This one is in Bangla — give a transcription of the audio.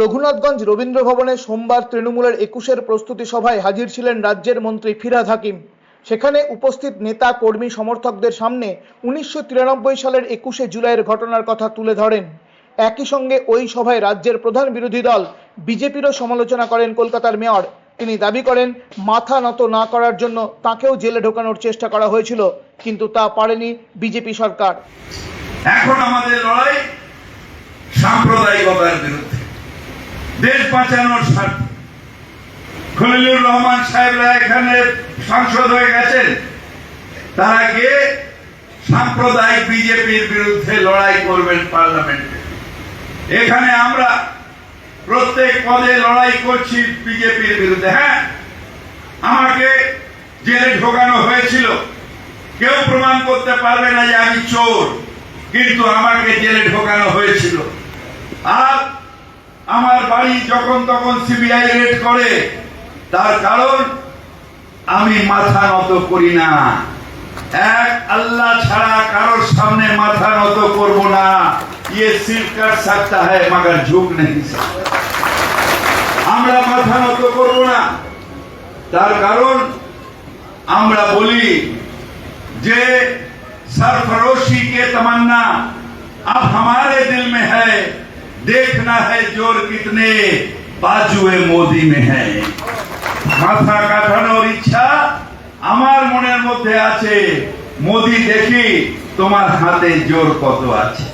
রঘুনাথগঞ্জ রবীন্দ্র ভবনে সোমবার তৃণমূলের একুশের প্রস্তুতি সভায় হাজির ছিলেন রাজ্যের মন্ত্রী ফিরাদ হাকিম। সেখানে উপস্থিত নেতা, কর্মী, সমর্থকদের সামনে উনিশশো তিরানব্বই সালের একুশে জুলাইয়ের ঘটনার কথা তুলে ধরেন। একই সঙ্গে ওই সভায় রাজ্যের প্রধান বিরোধী দল, বিজেপিরও সমালোচনা করেন কলকাতার মেয়র। তিনি দাবি করেন, মাথা নত না করার জন্য তাকেও জেলে ঢোকানোর চেষ্টা করা হয়েছিল, কিন্তু তা পারেনি বিজেপি সরকার। এখন আমাদের লড়াই সাম্প্রদায়িকতার বিরুদ্ধে। দেশ বাঁচানোর স্বার্থে। খলিলুর রহমান সাহেবরা এখানে সাংসদ হয়ে গেছেন। তারা গিয়ে সাম্প্রদায়িক বিজেপির বিরুদ্ধে লড়াই করবেন পার্লামেন্টে। এখানে আমরা প্রত্যেক পদে লড়াই করছি বিজেপির বিরুদ্ধে। হ্যাঁ আমাকে জেলে ঢোকানো হয়েছিল। কেউ প্রমাণ করতে পারবে না যে আমি চোর, কিন্তু আমাকে জেলে ঢোকানো হয়েছিল। আর আমার বাড়ি যখন তখন সিবিআই রেড করে, তার কারণ আমি মাথা নত করি না। এক আল্লাহ ছাড়া কারোর সামনে মাথা নত করব না। ইয়ে সিরকার সাক্তা সাকতা হ্যায় মাগার ঝুঁক নেই। আমরা মাথা নত করব না। তার কারণ আমরা বলি যে সরফরোশি কে তমান্না देखना है जोर कितने बाजुए मोदी में है মাথা কাটানোর ইচ্ছা আমার মনের মধ্যে আছে মোদি দেখি তোমার হাতে জোর কত আছে